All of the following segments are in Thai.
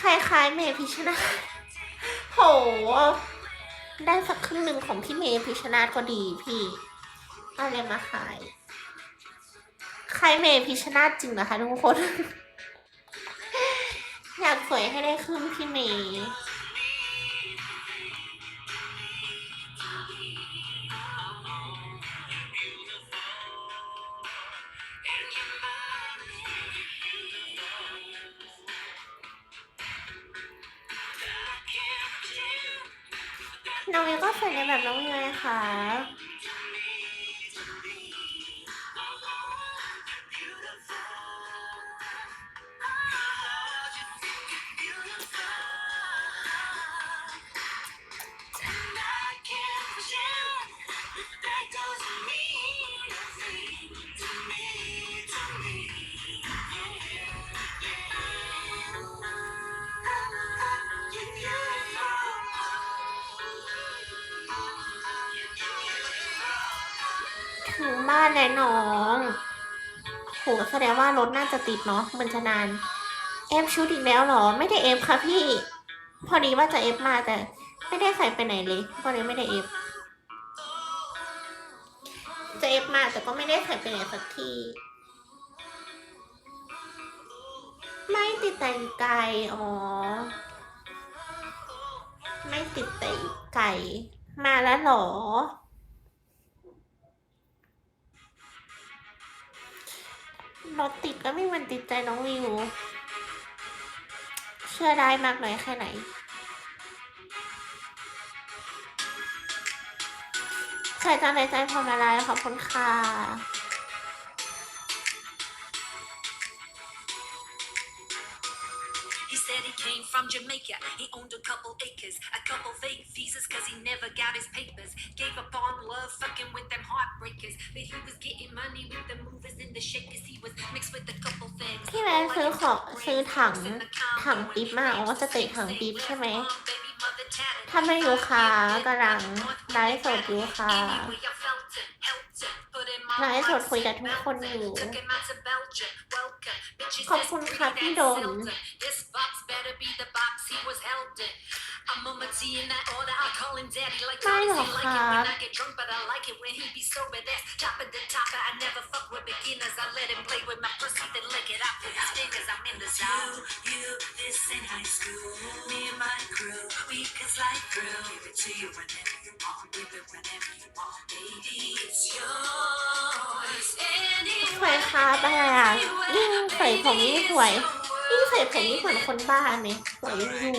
คล้ายๆเมย์พิชนาโห ได้สักครึ่งหนึ่งของพี่เมย์พิชนาก็ดีพี่เอาอะไรมาขายคล้ายเมย์พิชนาจริงนะคะทุกคน อยากสวยให้ได้ครึ่งพี่เมย์ น้องเอก็สวยในแบบน้องวิวเลยค่ะ ถึงบ้านแล้วน้องโหแสดงว่ารถน่าจะติดเนาะมันจะนานเอฟชุดอีกแล้วเหรอ ไม่ได้เอฟค่ะพี่ พอดีว่าจะเอฟมาแต่ ไม่ได้ใส่ไปไหนเลยก็เลยไม่ได้เอฟจะเอฟมาแต่ก็ไม่ได้ใส่ไปไหนสักทีไม่ติดแต่งไก่อ๋อ ไม่ติดแต่งไก่ มาแล้วเหรอ รถติดก็ไม่มันติดใจน้องวิว เชื่อได้มากน้อยแค่ไหน ใครจะในใจพอมาลายขอบคุณค่ะ He said he came from Jamaica. He owned a couple acres, a couple fake visas, cause he never got his papers. Gave up on love, fucking with them heartbreakers. But he was getting money with the movers and the shakers. He was mixed with a couple things. พี่แม่ซื้อของซื้อถังถังปิ๊บมาอ๋อสเต็กถังปิ๊บใช่ไหมถ้าไม่อยู่ค่ะกำลังไลฟ์สดอยู่ค่ะไลฟ์สดคุยกับทุกคนอยู่ขอบคุณค่ะพี่โดน ไม่หรอกครับสวยครับอะไรอ่ยิ่งใส่ผมยิ่งสวยยิ่งใส่ผมยิ่งเหมือนคนบ้าไหมสวยยิ่งยุ่ง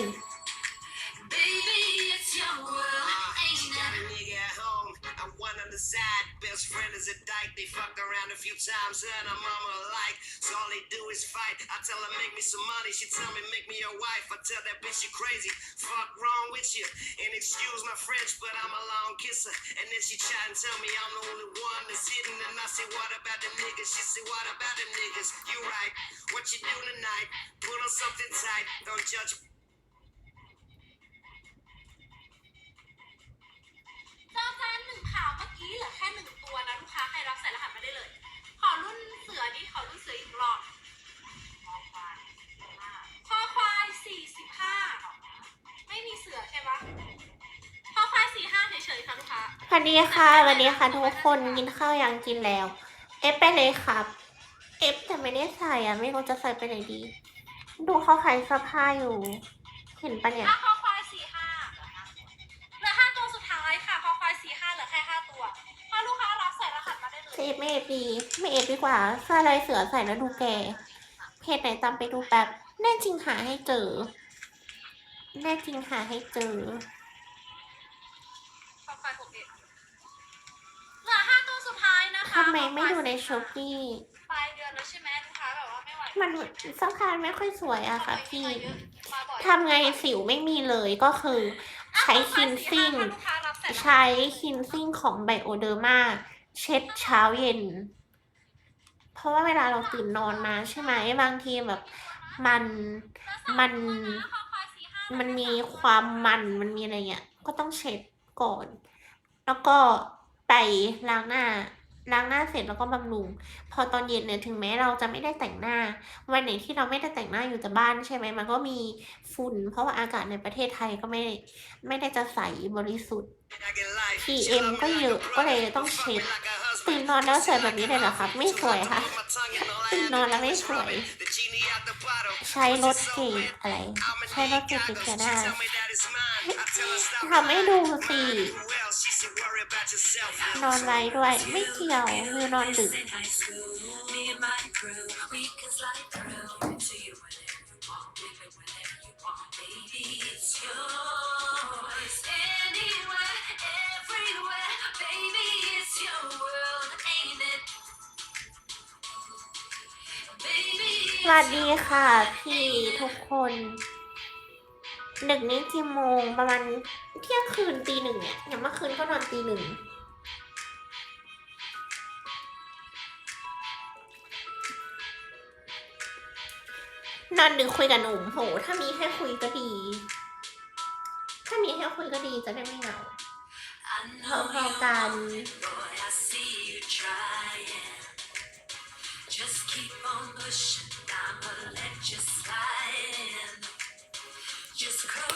the side. Best friend is a dyke. They fucked around a few times, and her mama alike. So all they do is fight. I tell her make me some money. She tell me make me your wife. I tell that bitch you crazy. Fuck wrong with you. And excuse my French, but I'm a long kisser. And then she try and tell me I'm the only one that's hitting. And I say what about them niggas? She say what about them niggas? You right. What you do tonight? Put on something tight. Don't judge สวัสดีค่ะสวัสดีค่ะทุกคนกินข้าวยังกินแล้ว เอฟไปเลยครับ เอฟแต่ไม่ได้ใส่อะ ไม่รู้จะใส่ไปไหนดี ดูเขาขายเสื้อผ้าอยู่ เห็นปะเนี่ยอะคอควายสี่ห้าเหลือห้าตัวสุดท้ายค่ะคอควายสี่ห้าเหลือแค่ห้าตัวถ้าลูกค้ารับใส่รหัสมาได้เลยจะเอฟไม่เอฟดีไม่เอฟดีกว่าเสื้อลายเสือใส่แล้วดูแก่เพจไหนตามไปดูแป๊บแน่จริงหาให้เจอแน่จริงหาให้เจอ คอควายหกเอ็ดเหลือห้าตัวสุดท้ายนะคะ ทำ ไมไม่ดูในช้อปปี้ปลายเดือนแล้วใช่ไหมลูกค้าแบบว่าไม่ไหวมันสำคัญไม่ค่อยสวยอะค่ะพี่มาบ่อยทำไงสิวไม่มีเลยก็คือ ใช้คินซิ่งลูกค้ารับใส่รหัสใช้คินซิ่งของไบโอเดอร์มาเช็ดเช้าเย็น เพราะว่าเวลาเราตื่นนอนมาใช่ไหมบางทีแบบมันมันมันมีความมันมันมีอะไรเงี้ย ก็ต้องเช็ดก่อน แล้วก็ไปล้างหน้า ล้างหน้าเสร็จแล้วก็บำรุง พอตอนเย็นเนี่ยถึงแม้เราจะไม่ได้แต่งหน้า วันไหนที่เราไม่ได้แต่งหน้าอยู่แต่บ้านใช่ไหมมันก็มีฝุ่น เพราะว่าอากาศในประเทศไทยก็ไม่ไม่ได้จะใสบริสุทธิ์ PM ก็เยอะก็เลยต้องเช็ดตื่นนอนแล้วสวยแบบนี้เลยเหรอครับ ไม่สวยค่ะตื่นนอนแล้วไม่สวย ใช้รถเกรดอะไร ใช้รถเกรดแค่ได้ทำให้ดูสิ นอนไร้ด้วยไม่เกี่ยวคือนอนดึกสวัสดีค่ะพี่ทุกคน ดึกนี้กี่โมงประมาณเที่ยงคืนตีหนึ่งเนี่ยอย่างเมื่อคืนก็นอนตีหนึ่งนอนดึกคุยกับหนุ่มโห ถ้ามีให้คุยก็ดี ถ้ามีให้คุยก็ดีจะได้ไม่เหงา I know พอๆกัน Yeah,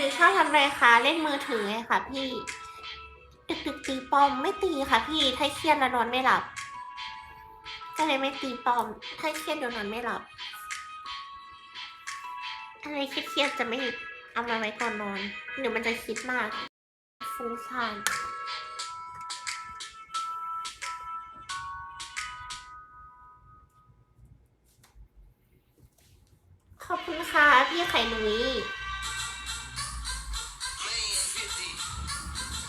ดึกๆชอบทำอะไรคะ เล่นมือถือไงค่ะพี่ดึกๆตีปอมไม่ตีค่ะ พี่ถ้าเครียดแล้วนอนไม่หลับ ก็เลยไม่ตีปอม ถ้าเครียดเดี๋ยวนอนไม่หลับ อะไรเครียดๆจะไม่เอามาไว้ก่อนนอน เดี๋ยวมันจะคิดมากฟุ้งซ่าน พี่ไข่นุ้ย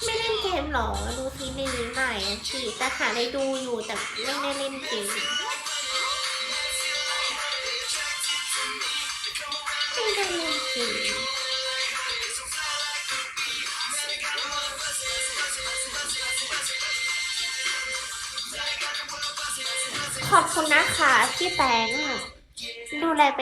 ไม่เล่นเกมหรอ ดูซีรีส์ใหม่อะพี่แต่หาได้ดูอยู่แต่ไม่ได้เล่นเกมไม่ได้เล่นเกมขอบคุณนะคะพี่แตงดูแลไป